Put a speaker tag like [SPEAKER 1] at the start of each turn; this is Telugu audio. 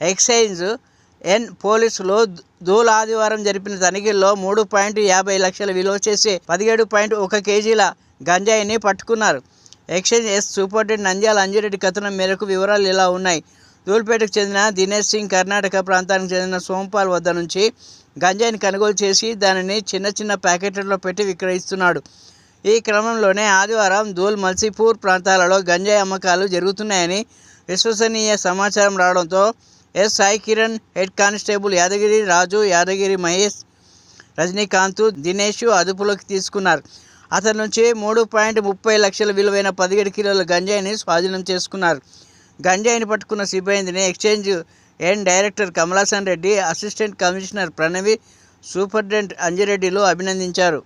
[SPEAKER 1] ఎక్సైజ్ ఎన్ పోలీసులు దూల ఆదివారం జరిపిన తనిఖీల్లో మూడు పాయింట్ యాభై లక్షల విలువ చేసే పదిహేడు పాయింట్ ఒక కేజీల గంజాయిని పట్టుకున్నారు. Excise S superintendent Nandyala Anjireddy కథనం మేరకు వివరాలు ఇలా ఉన్నాయి. ధూల్పేటకు చెందిన దినేష్ సింగ్ కర్ణాటక ప్రాంతానికి చెందిన సోంపాల్ వద్ద నుంచి గంజాయిని కొనుగోలు చేసి దానిని చిన్న చిన్న ప్యాకెట్లలో పెట్టి విక్రయిస్తున్నాడు. ఈ క్రమంలోనే ఆదివారం ధూల్ మల్సీపూర్ ప్రాంతాలలో గంజాయి అమ్మకాలు జరుగుతున్నాయని విశ్వసనీయ సమాచారం రావడంతో S Sai Kiran head constable Yadagiri Raju Yadagiri Mahesh Rajinikanth Dinesh అదుపులోకి తీసుకున్నారు. అతని నుంచి మూడు పాయింట్ ముప్పై లక్షల విలువైన పదిహేడు కిలోల గంజాయిని స్వాధీనం చేసుకున్నారు. గంజాయిని పట్టుకున్న సిబ్బందిని exchange N director Kamalasan Reddy assistant commissioner Pranavi superintendent అంజిరెడ్డిలు అభినందించారు.